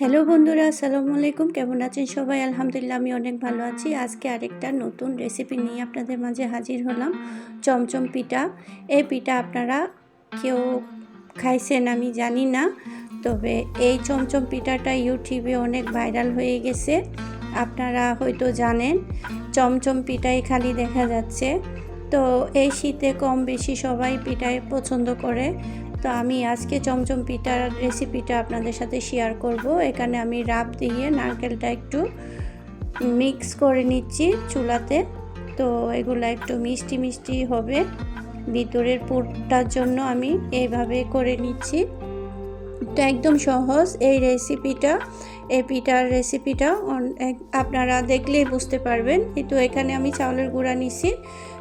Hello বন্ধুরা, আসসালামু আলাইকুম। কেমন আছেন সবাই? আলহামদুলিল্লাহ, আমি অনেক ভালো আছি। আজকে আরেকটা নতুন রেসিপি নিয়ে আপনাদের মাঝে হাজির হলাম। চমচম পিঠা। এই পিঠা আপনারা কেউ খাইছেন আমি জানি না, তবে এই চমচম পিঠাটা ইউটিউবে অনেক ভাইরাল হয়ে গেছে। আপনারা হয়তো জানেন, চমচম পিঠাই খালি দেখা যাচ্ছে। তো এই শীতে কম বেশি সবাই পিঠাই পছন্দ করে। তো আমি আজকে চমচম পিঠার রেসিপিটা আপনাদের সাথে শেয়ার করব। এখানে আমি রাব দিয়ে নারকেলটা একটু মিক্স করে নিচ্ছি চুলাতে। তো এগুলো একটু মিষ্টি মিষ্টি হবে। ভিতরের পুরটার জন্য আমি এইভাবে করে নিচ্ছি। এটা একদম সহজ এই রেসিপিটা এই পিঠার রেসিপিটা আপনারা দেখলেই বুঝতে পারবেন। কিন্তু এখানে আমি চাউলের গুঁড়া নিছি।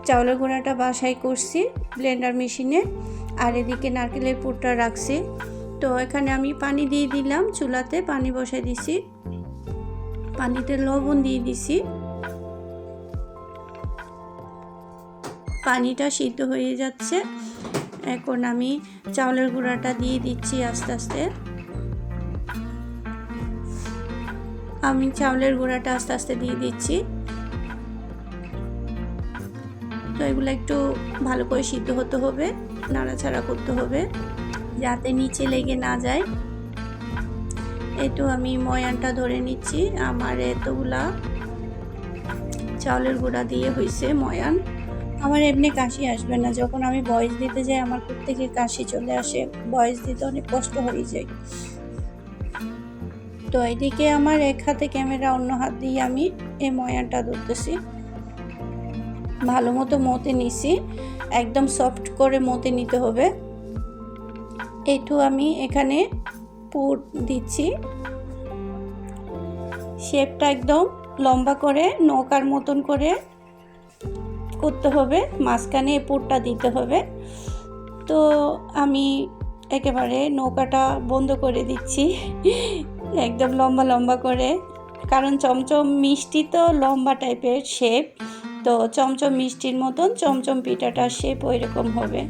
চাউলের গুঁড়াটা বাসায় করছি ব্লেন্ডার মেশিনে আর এদিকে নারকেলের পুরটা রাখছি। তো এখানে আমি পানি দিয়ে দিলাম চুলাতে, পানি বসাই দিছি। পানিতে লবণ দিয়ে দিছি। পানিটা সিদ্ধ হয়ে যাচ্ছে। এখন আমি চাউলের গুঁড়াটা দিয়ে দিচ্ছি আস্তে আস্তে। আমি চাউলের গুঁড়াটা আস্তে আস্তে দিয়ে দিচ্ছি। তো এগুলো একটু ভালো করে সিদ্ধ হতে হবে, নাড়াচাড়া করতে হবে, যাতে নিচে লেগে না যায়। একটু আমি ময়ানটা ধরে নিচ্ছি, আমার এতগুলা চাউলের গুঁড়া দিয়ে হয়েছে ময়ান। আমার এমনি কাশি আসবে না, যখন আমি বয়স দিতে যাই, আমার থেকে কাশি চলে আসে। বয়স দিতে অনেক কষ্ট হয়ে যায়। তো এদিকে আমার এক হাতে ক্যামেরা, অন্য হাত দিয়ে আমি এই ময়ানটা ধরতেছি। ভালো মতো মতে নিছি। একদম সফট করে মতে নিতে হবে। একটু আমি এখানে পুর দিচ্ছি। শেপটা একদম লম্বা করে, নৌকার মতন করে করতে হবে। মাঝখানে পুরটা দিতে হবে। তো আমি একেবারে নৌকাটা বন্ধ করে দিচ্ছি। একদম লম্বা লম্বা করে। কারণ চমচম মিষ্টি তো লম্বা টাইপের শেপ তো চমচম মিষ্টির মতন চমচম পিঠাটার শেপ ওই রকম হবে।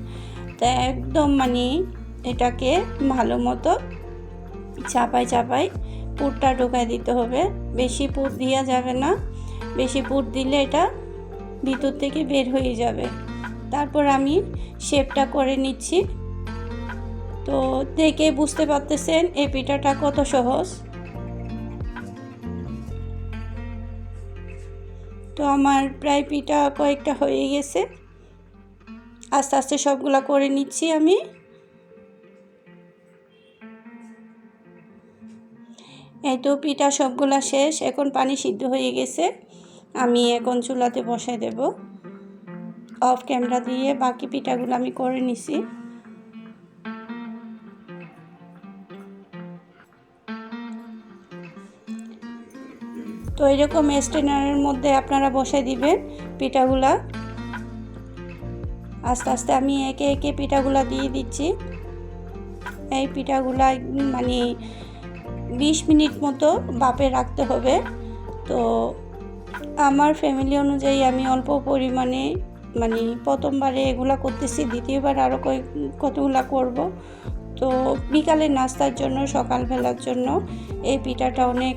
তা একদম মানে এটাকে ভালো মতো চাপাই চাপাই পুরটা ঢোকায় দিতে হবে। বেশি পুর দেওয়া যাবে না। বেশি পুর দিলে এটা ভিতর থেকে বের হয়ে যাবে। তারপর আমি শেপটা করে নিচ্ছি। তো দেখে বুঝতে পারতেছেন এই পিঠাটা কত সহজ। তো আমার প্রায় পিঠা কয়েকটা হয়ে গেছে। আস্তে আস্তে সবগুলা করে নিচ্ছি আমি। এই তো পিঠা সবগুলা শেষ, এখন পানি সিদ্ধ হয়ে গেছে। আমি এখন চুলাতে বসাই দেব। অফ ক্যামেরা দিয়ে বাকি পিঠাগুলো আমি করে নিছি। তো এরকম স্টেনারের মধ্যে আপনারা বসাই দিবেন পিঠাগুলা। আস্তে আস্তে আমি একে একে পিঠাগুলা দিয়ে দিচ্ছি। এই পিঠাগুলা মানে বিশ মিনিট মতো বাপে রাখতে হবে। তো আমার ফ্যামিলি অনুযায়ী আমি অল্প পরিমাণে মানে প্রথমবারে এগুলা করতেছি, দ্বিতীয়বার আরও কয়েক, কতগুলা করব। তো বিকালের নাস্তার জন্য, সকালবেলার জন্য এই পিঠাটা অনেক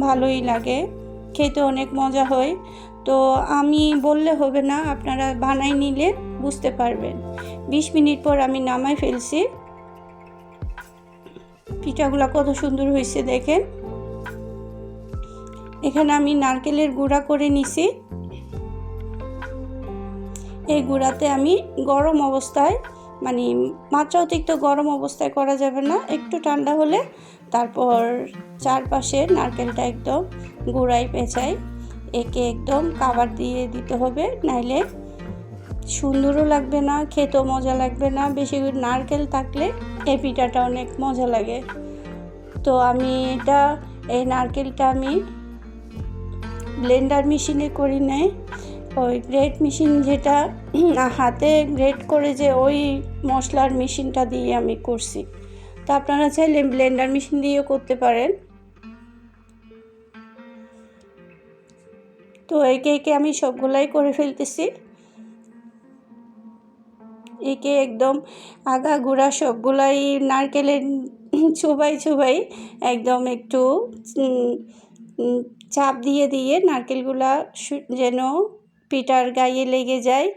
ভালোই লাগে। খেতে অনেক মজা হয়। তো আমি বললে হবে না, আপনারা বানাই নিলে বুঝতে পারবেন। বিশ মিনিট পর আমি নামাই ফেলছি। পিঠাগুলো কত সুন্দর হয়েছে দেখেন। এখানে আমি নারকেলের গুঁড়া করে নিছি। এই গুঁড়াতে আমি গরম অবস্থায় মানে মাত্রা অতিরিক্ত গরম অবস্থায় করা যাবে না। একটু ঠান্ডা হলে তারপর চারপাশে নারকেলটা একদম গুঁড়াই পেঁচাই, একে একদম কাবার দিয়ে দিতে হবে। নাইলে সুন্দরও লাগবে না, খেতেও মজা লাগবে না। বেশি নারকেল থাকলে এই পিঠাটা অনেক মজা লাগে। তো আমি এটা, এই নারকেলটা আমি ব্লেন্ডার মেশিনে করি নাই। ওই গ্রেট মেশিন যেটা হাতে গ্রেট করে যে ওই মশলার মেশিনটা দিয়ে আমি করছি। তো আপনারা চাইলে ব্লেন্ডার মেশিন দিয়েও করতে পারেন। তো একে একে আমি সবগুলাই করে ফেলতেছি। একে একদম আগা গুঁড়া সবগুলাই নারকেলের চুবাই চুবাই একদম একটু চাপ দিয়ে দিয়ে নারকেলগুলা যেন পিঠার গায়ে লেগে যায়।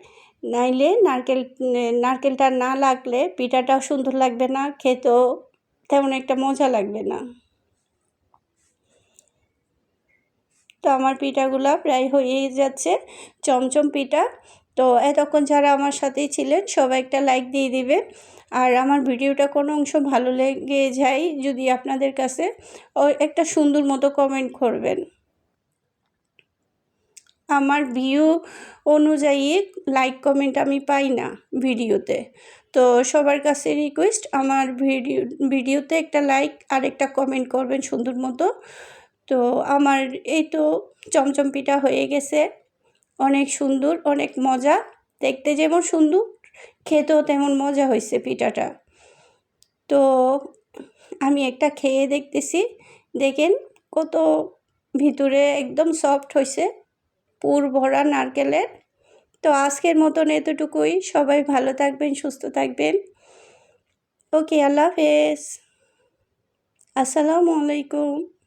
নাইলে নারকেল, নারকেলটা না লাগলে পিঠাটাও সুন্দর লাগবে না, খেতেও তেমন একটা মজা লাগবে না। তো আমার পিঠাগুলা প্রায় হয়েই যাচ্ছে, চমচম পিঠা। তো এতক্ষণ যারা আমার সাথেই ছিলেন, সবাই একটা লাইক দিয়ে দিবে। আর আমার ভিডিওটা কোনো অংশ ভালো লেগে যায়, যদি আপনাদের কাছে ও একটা সুন্দর মতো কমেন্ট করবেন। আমার ভিউ অনুযায়ী লাইক কমেন্ট আমি পাই না ভিডিওতে। তো সবার কাছে রিকোয়েস্ট আমার ভিডিও, ভিডিওতে একটা লাইক আর একটা কমেন্ট করবেন সুন্দর মতো। তো আমার এই তো চমচম পিঠা হয়ে গেছে। অনেক সুন্দর, অনেক মজা। দেখতে যেমন সুন্দর, খেতেও তেমন মজা হয়েছে পিঠাটা। তো আমি একটা খেয়ে দেখতেছি। দেখেন কত ভিতরে একদম সফট হয়েছে। পুর ভরা নারকেলের। তো আজকের মতন এতটুকুই। সবাই ভালো থাকবেন, সুস্থ থাকবেন। ওকে, আল্লাহ হাফেজ। আসসালামু আলাইকুম।